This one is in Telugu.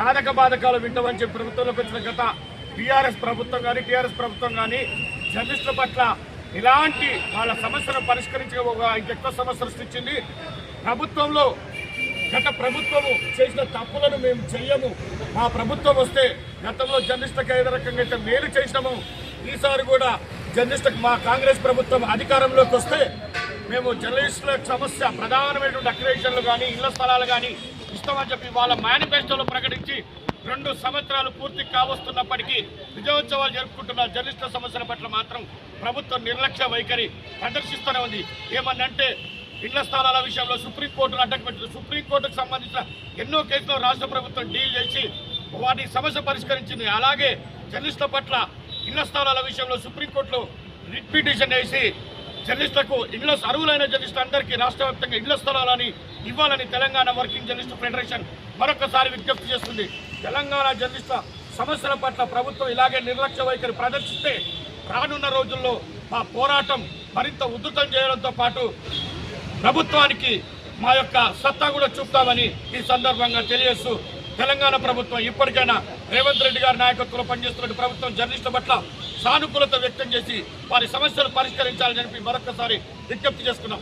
సాధక బాధకాలు వింటామని చెప్పి ప్రభుత్వంలోకి వచ్చిన గత టీఆర్ఎస్ ప్రభుత్వం కానీ టీఆర్ఎస్ ప్రభుత్వం కానీ జర్నలిస్టుల పట్ల ఇలాంటి వాళ్ళ సమస్యను పరిష్కరించే ఒక ఇంకెక్కువ సమస్యలు సృష్టించింది. ప్రభుత్వంలో గత ప్రభుత్వము చేసిన తప్పులను మేము చెయ్యము. మా ప్రభుత్వం వస్తే గతంలో జర్నలిస్టులకు ఏ రకంగా అయితే మేలు చేసినాము ఈసారి కూడా జర్నలిస్టులకు మా కాంగ్రెస్ ప్రభుత్వం అధికారంలోకి వస్తే మేము జర్నలిస్టుల సమస్య ప్రధానమైనటువంటి అక్రిడేషన్లు కానీ ఇళ్ళ స్థలాలు కానీ ఇస్తామని చెప్పి వాళ్ళ మేనిఫెస్టోలో ప్రకటించి రెండు సంవత్సరాలు పూర్తి కావస్తున్నప్పటికీ విజయోత్సవాలు జరుపుకుంటున్న జర్నలిస్టుల సమస్యల పట్ల మాత్రం ప్రభుత్వం నిర్లక్ష్య వైఖరి ప్రదర్శిస్తూనే ఉంది. ఏమన్నంటే ఇళ్ళ స్థలాల విషయంలో సుప్రీంకోర్టును అడ్డం పెట్టింది. సుప్రీంకోర్టుకు సంబంధించిన ఎన్నో కేసులు రాష్ట్ర ప్రభుత్వం డీల్ చేసి వాటి సమస్య పరిష్కరించింది. అలాగే జర్నలిస్టుల పట్ల ఇళ్ళ స్థలాల విషయంలో సుప్రీంకోర్టులో రిట్ పిటిషన్ వేసి జర్నలిస్టులకు ఇళ్ళ అరువులైన జర్నలిస్టులు అందరికీ రాష్ట్ర వ్యాప్తంగా ఇళ్ళ స్థలాలని ఇవ్వాలని తెలంగాణ వర్కింగ్ జర్నలిస్టు ఫెడరేషన్ మరొకసారి విజ్ఞప్తి చేస్తుంది. తెలంగాణ జర్నలిస్టుల సమస్యల పట్ల ప్రభుత్వం ఇలాగే నిర్లక్ష్య వైఖరి ప్రదర్శిస్తే రానున్న రోజుల్లో మా పోరాటం మరింత ఉధృతం చేయడంతో పాటు ప్రభుత్వానికి మా యొక్క సత్తా కూడా చూపుతామని ఈ సందర్భంగా తెలియజేస్తూ తెలంగాణ ప్రభుత్వం ఇప్పటికైనా రేవంత్ రెడ్డి గారి నాయకత్వంలో పనిచేస్తున్న ప్రభుత్వం జర్నలిస్టుల పట్ల సానుకూలత వ్యక్తం చేసి వారి సమస్యలు పరిష్కరించాలని చెప్పి మరొకసారి విజ్ఞప్తి చేసుకున్నాం.